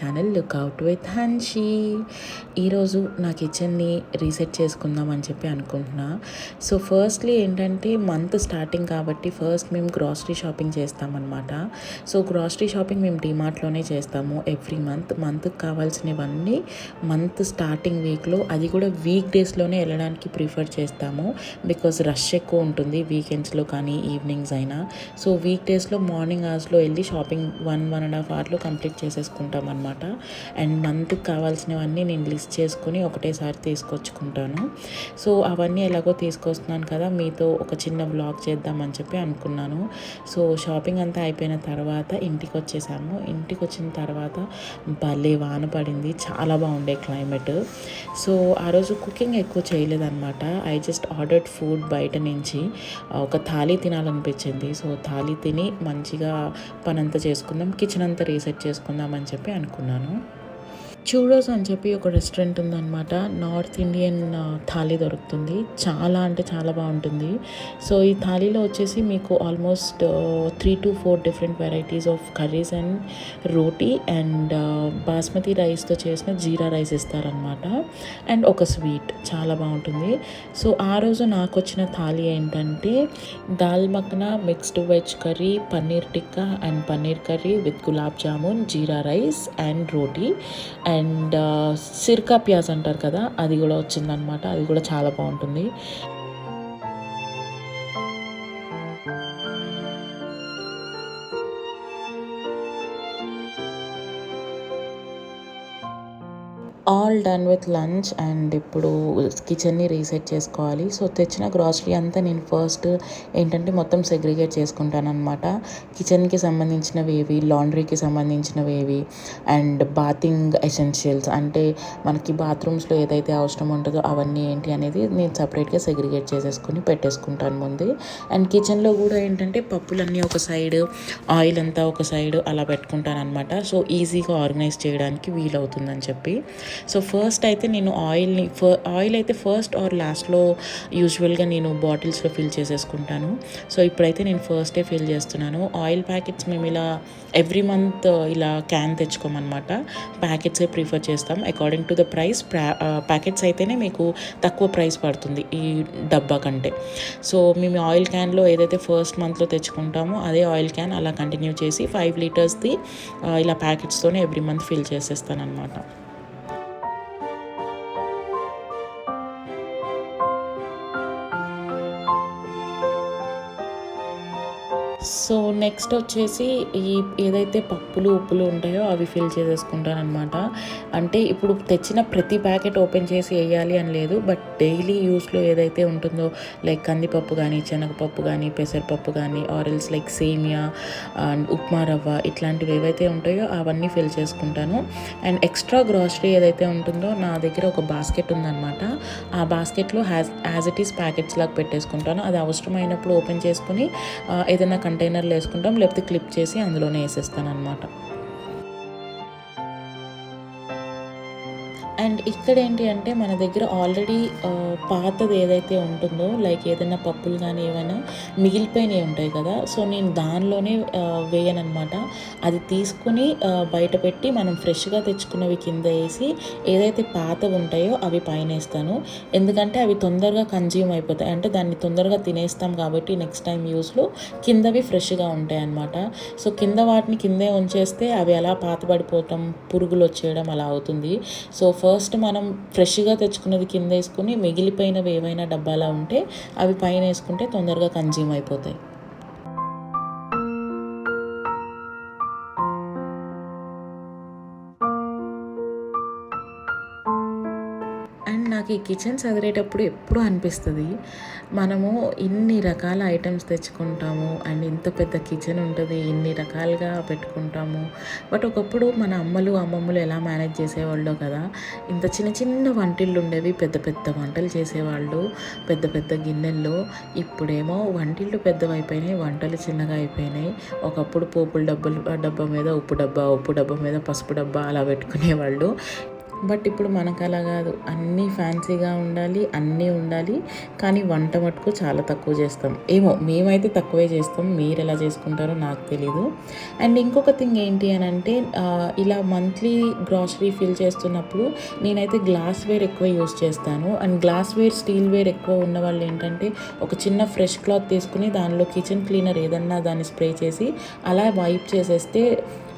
Channel look out with Hanshi. ఈరోజు నా కిచెన్ని రీసెట్ చేసుకుందాం అని చెప్పి అనుకుంటున్నా. సో ఫస్ట్లీ ఏంటంటే మంత్ స్టార్టింగ్ కాబట్టి ఫస్ట్ మేము గ్రాసరీ షాపింగ్ చేస్తామన్నమాట. సో గ్రాసరీ షాపింగ్ మేము డిమార్ట్లోనే చేస్తాము ఎవ్రీ మంత్. మంత్కి కావాల్సినవన్నీ మంత్ స్టార్టింగ్ వీక్లో అది కూడా వీక్ డేస్లోనే వెళ్ళడానికి ప్రిఫర్ చేస్తాము. బికాస్ రష్ ఎక్కువ ఉంటుంది వీకెండ్స్లో కానీ ఈవినింగ్స్ అయినా. సో వీక్ డేస్లో మార్నింగ్ అవర్స్లో వెళ్ళి shopping one one and half అవర్లో కంప్లీట్ చేసేసుకుంటాం అనమాట అండ్ మంత్కి కావాల్సినవన్నీ నేను లిస్ట్ చేసుకొని ఒకటేసారి తీసుకొచ్చుకుంటాను. సో అవన్నీ ఎలాగో తీసుకొస్తున్నాను కదా మీతో ఒక చిన్న బ్లాగ్ చేద్దామని చెప్పి అనుకున్నాను. సో షాపింగ్ అంతా అయిపోయిన తర్వాత ఇంటికి వచ్చేసాము ఇంటికి వచ్చిన తర్వాత భలే వాన పడింది. చాలా బాగుండే క్లైమేట్. సో ఆ రోజు కుకింగ్ ఎక్కువ చేయలేదన్నమాట. ఐ జస్ట్ ఆర్డర్డ్ ఫుడ్ బయట నుంచి. ఒక థాలీ తినాలనిపించింది. సో థాలీ తిని మంచిగా పనంతా చేసుకుందాం కిచెన్ అంతా రీసెట్ చేసుకుందాం అని చెప్పి అనుకున్నాను. అనుకున్నాను చూడోస్ అని చెప్పి ఒక రెస్టారెంట్ ఉందన్నమాట. నార్త్ ఇండియన్ థాలీ దొరుకుతుంది. చాలా అంటే చాలా బాగుంటుంది. సో ఈ థాలీలో వచ్చేసి మీకు almost three to four different varieties of curries and roti and basmati రైస్తో చేసిన జీరా రైస్ ఇస్తారనమాట అండ్ ఒక స్వీట్ చాలా బాగుంటుంది. సో ఆ రోజు నాకు వచ్చిన థాలీ ఏంటంటే dal makhana mixed veg curry paneer tikka and paneer curry with gulab jamun jeera rice and roti and and sirka pyaz అంటారు కదా అది కూడా వచ్చిందనమాట. అది కూడా చాలా బాగుంటుంది. All done with lunch and ఇప్పుడు కిచెన్ని రీసెట్ చేసుకోవాలి. సో తెచ్చిన గ్రాసరీ అంతా నేను ఫస్ట్ ఏంటంటే మొత్తం సెగ్రిగేట్ చేసుకుంటాను అనమాట కిచెన్కి సంబంధించినవి ఏవి? లాండ్రీకి సంబంధించినవి ఏవి? అండ్ బాతింగ్ ఎసెన్షియల్స్ అంటే మనకి బాత్రూమ్స్లో ఏదైతే అవసరం ఉంటుందో అవన్నీ ఏంటి అనేది నేను సపరేట్గా సెగ్రిగేట్ చేసేసుకుని పెట్టేసుకుంటాను ముందు. అండ్ కిచెన్లో కూడా ఏంటంటే పప్పులన్నీ ఒక సైడ్ ఆయిల్ అంతా ఒక సైడ్ అలా పెట్టుకుంటాను అనమాట సో ఈజీగా ఆర్గనైజ్ చేయడానికి వీలవుతుందని చెప్పి. సో ఫస్ట్ అయితే నేను ఆయిల్ని ఫ ఆయిల్ అయితే ఫస్ట్ ఆర్ లాస్ట్లో యూజువల్గా నేను బాటిల్స్లో ఫిల్ చేసేసుకుంటాను. సో ఇప్పుడైతే నేను ఫస్టే ఫిల్ చేస్తున్నాను. ఆయిల్ ప్యాకెట్స్ మేము ఇలా ఎవ్రీ మంత్ ఇలా క్యాన్ తెచ్చుకోమన్నమాట. ప్యాకెట్సే ప్రిఫర్ చేస్తాం. According to the price packets అయితేనే మీకు తక్కువ ప్రైస్ పడుతుంది ఈ డబ్బా కంటే. సో మేము ఆయిల్ క్యాన్లో ఏదైతే ఫస్ట్ మంత్లో తెచ్చుకుంటామో అదే ఆయిల్ క్యాన్ అలా కంటిన్యూ చేసి ఫైవ్ లీటర్స్ది ఇలా ప్యాకెట్స్తోనే ఎవ్రీ మంత్ ఫిల్ చేసేస్తాను అనమాట సో నెక్స్ట్ వచ్చేసి ఈ ఏదైతే పప్పులు ఉప్పులు ఉంటాయో అవి ఫిల్ చేసేసుకుంటాను అనమాట అంటే ఇప్పుడు తెచ్చిన ప్రతి ప్యాకెట్ ఓపెన్ చేసి వేయాలి అని లేదు బట్ డైలీ యూస్లో ఏదైతే ఉంటుందో లైక్ కందిపప్పు కానీ శనగపప్పు కానీ పెసరపప్పు కానీ ఆరెల్స్ లైక్ సేమియా అండ్ ఉప్మా రవ్వ ఇట్లాంటివి ఏవైతే ఉంటాయో అవన్నీ ఫిల్ చేసుకుంటాను. అండ్ ఎక్స్ట్రా గ్రాసరీ ఏదైతే ఉంటుందో నా దగ్గర ఒక బాస్కెట్ ఉందన్నమాట. ఆ బాస్కెట్లో as as it is packets లాగా పెట్టేసుకుంటాను. అది అవసరమైనప్పుడు ఓపెన్ చేసుకుని ఏదైనా ఏదైనా కంటైనర్లో వేసుకుంటాం లేకపోతే క్లిప్ చేసి అందులోనే వేసేస్తాను అనమాట ఇక్కడ ఏంటి అంటే మన దగ్గర ఆల్రెడీ పాతది ఏదైతే ఉంటుందో లైక్ ఏదైనా పప్పులు కానీ ఏమైనా మిగిలిపోయినవి ఉంటాయి కదా. సో నేను దానిలోనే వేయనమాట అది తీసుకుని బయట పెట్టి మనం ఫ్రెష్గా తెచ్చుకున్నవి కింద వేసి ఏదైతే పాత ఉంటాయో అవి పైన వేస్తాను. ఎందుకంటే అవి తొందరగా కన్జ్యూమ్ అయిపోతాయి. అంటే దాన్ని తొందరగా తినేస్తాం కాబట్టి నెక్స్ట్ టైం యూస్లో కిందవి ఫ్రెష్గా ఉంటాయి అన్నమాట సో కింద వాటిని కిందే ఉంచేస్తే అవి అలా పాతబడిపోవటం పురుగులు వచ్చేయడం అలా అవుతుంది. సో ఫస్ట్ మనం ఫ్రెష్గా తెచ్చుకున్నది కింద వేసుకుని మిగిలిపోయినవి ఏవైనా డబ్బాలా ఉంటే అవి పైన వేసుకుంటే తొందరగా కన్జ్యూమ్ అయిపోతాయి. నాకు ఈ కిచెన్ చదివేటప్పుడు ఎప్పుడూ అనిపిస్తుంది మనము ఇన్ని రకాల ఐటమ్స్ తెచ్చుకుంటాము అండ్ ఇంత పెద్ద కిచెన్ ఉంటుంది ఇన్ని రకాలుగా పెట్టుకుంటాము. బట్ ఒకప్పుడు మన అమ్మలు అమ్మమ్మలు ఎలా మేనేజ్ చేసేవాళ్ళో కదా ఇంత చిన్న చిన్న వంటిళ్ళు ఉండేవి పెద్ద పెద్ద వంటలు చేసేవాళ్ళు పెద్ద పెద్ద గిన్నెల్లో. ఇప్పుడేమో వంటిళ్ళు పెద్దవైపోయినాయి వంటలు చిన్నగా అయిపోయినాయి. ఒకప్పుడు పోపుల డబ్బులు డబ్బా మీద ఉప్పు డబ్బా ఉప్పు డబ్బా మీద పసుపు డబ్బా అలా పెట్టుకునేవాళ్ళు. బట్ ఇప్పుడు మనకు అలా కాదు. అన్నీ ఫ్యాన్సీగా ఉండాలి అన్నీ ఉండాలి. కానీ వంట మటుకు చాలా తక్కువ చేస్తాం. ఏమో మేమైతే తక్కువే చేస్తాం. మీరు ఎలా చేసుకుంటారో నాకు తెలీదు. అండ్ ఇంకొక థింగ్ ఏంటి అని అంటే ఇలా మంత్లీ గ్రాసరీ ఫిల్ చేస్తున్నప్పుడు నేనైతే గ్లాస్ వేర్ ఎక్కువ యూస్ చేస్తాను. And glassware steelware ఎక్కువ ఉన్న వాళ్ళు ఏంటంటే ఒక చిన్న ఫ్రెష్ క్లాత్ తీసుకుని దానిలో కిచెన్ క్లీనర్ ఏదన్నా దాన్ని స్ప్రే చేసి అలా వైప్ చేసేస్తే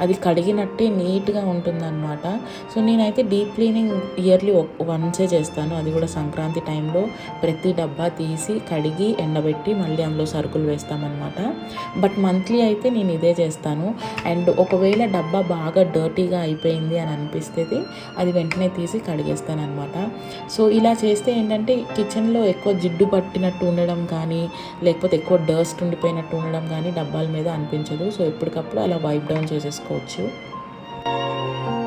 అది కడిగినట్టే నీట్గా ఉంటుందన్నమాట. సో నేనైతే డీప్ క్లీనింగ్ ఇయర్లీ వన్సే చేస్తాను. అది కూడా సంక్రాంతి టైంలో ప్రతి డబ్బా తీసి కడిగి ఎండబెట్టి మళ్ళీ అందులో సరుకులు వేస్తామన్నమాట. బట్ మంత్లీ అయితే నేను ఇదే చేస్తాను. అండ్ ఒకవేళ డబ్బా బాగా డర్టీగా అయిపోయింది అని అనిపిస్తే అది వెంటనే తీసి కడిగేస్తాను అనమాట సో ఇలా చేస్తే ఏంటంటే కిచెన్లో ఎక్కువ జిడ్డు పట్టినట్టు ఉండడం కానీ లేకపోతే ఎక్కువ డస్ట్ ఉండిపోయినట్టు ఉండడం కానీ డబ్బాల మీద అనిపించదు. సో ఎప్పటికప్పుడు అలా వైప్ డౌన్ చేసేసుకో చేసుకోవచ్చు thank you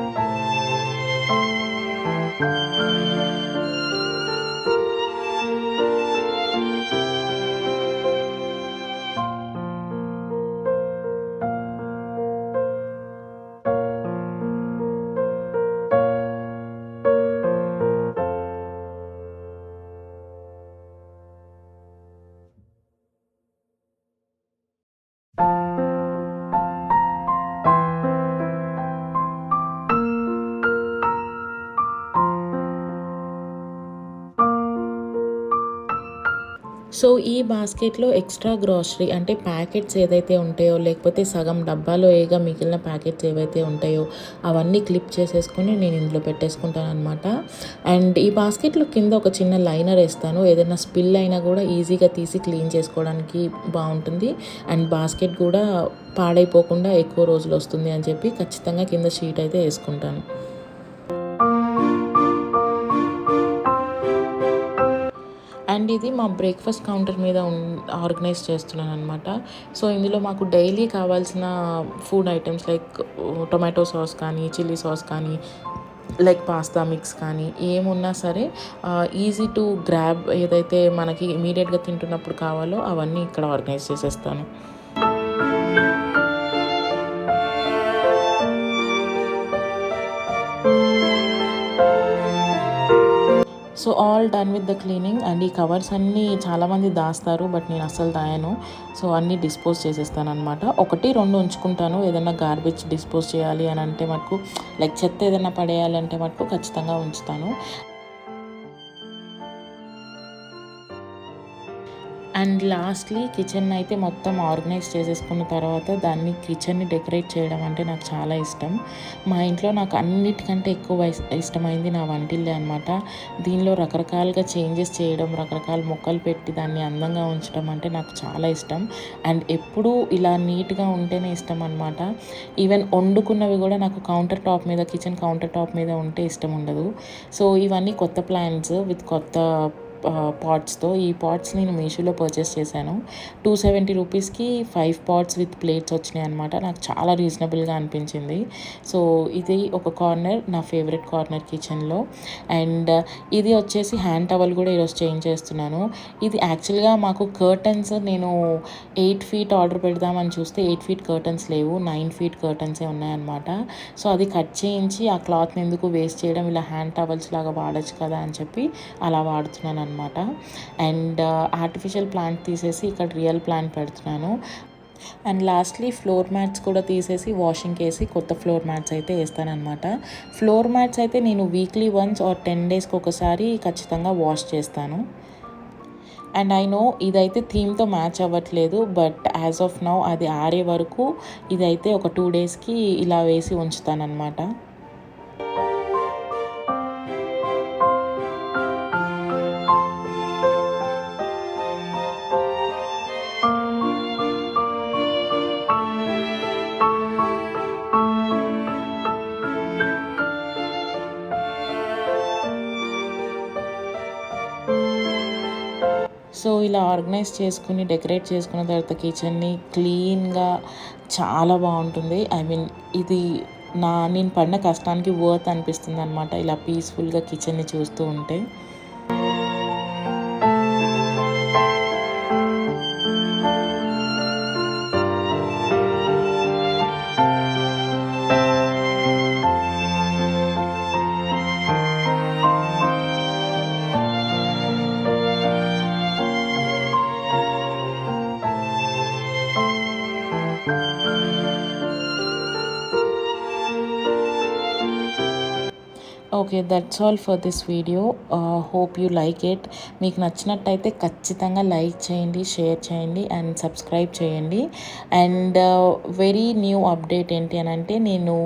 సో ఈ బాస్కెట్లో ఎక్స్ట్రా గ్రాసరీ అంటే ప్యాకెట్స్ ఏదైతే ఉంటాయో లేకపోతే సగం డబ్బాలో ఏగా మిగిలిన ప్యాకెట్స్ ఏవైతే ఉంటాయో అవన్నీ క్లిప్ చేసేసుకొని నేను ఇందులో పెట్టేసుకుంటాను అనమాట అండ్ ఈ బాస్కెట్లో కింద ఒక చిన్న లైనర్ వేస్తాను. ఏదైనా స్పిల్ అయినా కూడా ఈజీగా తీసి క్లీన్ చేసుకోవడానికి బాగుంటుంది. అండ్ బాస్కెట్ కూడా పాడైపోకుండా ఎక్కువ రోజులు వస్తుంది అని చెప్పి ఖచ్చితంగా కింద షీట్ అయితే వేసుకుంటాను. అండ్ ఇది మా బ్రేక్ఫాస్ట్ కౌంటర్ మీద ఆర్గనైజ్ చేస్తున్నాను అనమాట సో ఇందులో మాకు డైలీ కావాల్సిన food items like tomato sauce కానీ చిల్లీ సాస్ కానీ లైక్ పాస్తా మిక్స్ కానీ ఏమున్నా సరే ఈజీ టు గ్రాబ్ ఏదైతే మనకి ఇమీడియట్గా తింటున్నప్పుడు కావాలో అవన్నీ ఇక్కడ ఆర్గనైజ్ చేసేస్తాను. So all done with the cleaning and ఈ కవర్స్ అన్నీ చాలామంది దాస్తారు బట్ నేను అస్సలు దాయను. సో అన్నీ డిస్పోజ్ చేసేస్తాను అనమాట ఒకటి రెండు ఉంచుకుంటాను. ఏదైనా గార్బేజ్ డిస్పోజ్ చేయాలి అని అంటే మటుకు లైక్ చెత్త ఏదైనా పడేయాలి అంటే మటుకు ఖచ్చితంగా ఉంచుతాను. అండ్ లాస్ట్లీ కిచెన్ అయితే మొత్తం ఆర్గనైజ్ చేసేసుకున్న తర్వాత దాన్ని కిచెన్ని డెకరేట్ చేయడం అంటే నాకు చాలా ఇష్టం. మా ఇంట్లో నాకు అన్నిటికంటే ఎక్కువ ఇష్టమైంది నా వంటిల్లే అనమాట దీనిలో రకరకాలుగా చేంజెస్ చేయడం రకరకాల మొక్కలు పెట్టి దాన్ని అందంగా ఉంచడం అంటే నాకు చాలా ఇష్టం. అండ్ ఎప్పుడూ ఇలా నీట్గా ఉంటేనే ఇష్టం అనమాట ఈవెన్ వండుకున్నవి కూడా నాకు కౌంటర్ టాప్ మీద కిచెన్ కౌంటర్ టాప్ మీద ఉంటే ఇష్టం ఉండదు. సో ఇవన్నీ కొత్త ప్లాన్స్ విత్ కొత్త పాట్స్తో ఈ పాట్స్ నేను మీషోలో పర్చేస్ చేశాను. టూ సెవెంటీ రూపీస్కి ఫైవ్ పాట్స్ విత్ ప్లేట్స్ వచ్చినాయి అనమాట నాకు చాలా రీజనబుల్గా అనిపించింది. సో ఇది ఒక కార్నర్ నా ఫేవరెట్ కార్నర్ కిచెన్లో అండ్ ఇది వచ్చేసి హ్యాండ్ టవల్ కూడా ఈరోజు చేంజ్ చేస్తున్నాను. ఇది యాక్చువల్గా మాకు కర్టన్స్ నేను ఎయిట్ ఫీట్ ఆర్డర్ పెడదామని చూస్తే ఎయిట్ ఫీట్ కర్టన్స్ లేవు. నైన్ ఫీట్ కర్టన్సే ఉన్నాయన్నమాట సో అది కట్ చేయించి ఆ క్లాత్ని ఎందుకు వేస్ట్ చేయడం ఇలా హ్యాండ్ టవల్స్ లాగా వాడచ్చు కదా అని చెప్పి అలా వాడుతున్నాను అనమాట అనమాట అండ్ ఆర్టిఫిషియల్ ప్లాంట్ తీసేసి ఇక్కడ రియల్ ప్లాంట్ పెడుతున్నాను. అండ్ లాస్ట్లీ ఫ్లోర్ మ్యాట్స్ కూడా తీసేసి వాషింగ్ వేసి కొత్త ఫ్లోర్ మ్యాట్స్ అయితే వేస్తానమాట ఫ్లోర్ మ్యాట్స్ అయితే నేను వీక్లీ వన్స్ ఆర్ టెన్ డేస్కి ఒకసారి ఖచ్చితంగా వాష్ చేస్తాను. అండ్ ఐ నో ఇదైతే థీమ్తో మ్యాచ్ అవ్వట్లేదు బట్ యాజ్ ఆఫ్ నౌ అది ఆరే వరకు ఇదైతే ఒక టూ డేస్కి ఇలా వేసి ఉంచుతానన్నమాట. ఆర్గనైజ్ చేసుకుని డెకరేట్ చేసుకున్న తర్వాత కిచెన్ని క్లీన్గా చాలా బాగుంటుంది. ఐ మీన్ ఇది నా నేను పడిన కష్టానికి వర్త్ అనిపిస్తుంది అనమాట ఇలా పీస్ఫుల్గా కిచెన్ని చూస్తూ ఉంటే. Okay that's all for this video hope you like it మీకు నచ్చినట్టయితే ఖచ్చితంగా లైక్ చేయండి షేర్ చేయండి అండ్ సబ్స్క్రైబ్ చేయండి. అండ్ వెరీ న్యూ అప్డేట్ ఏంటి అని అంటే నేను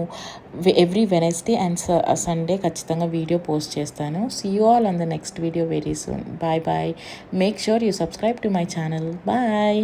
ఎవ్రీ వెనస్డే అండ్ సండే ఖచ్చితంగా వీడియో పోస్ట్ చేస్తాను. See you all on the next video very soon bye bye make sure you subscribe to my channel bye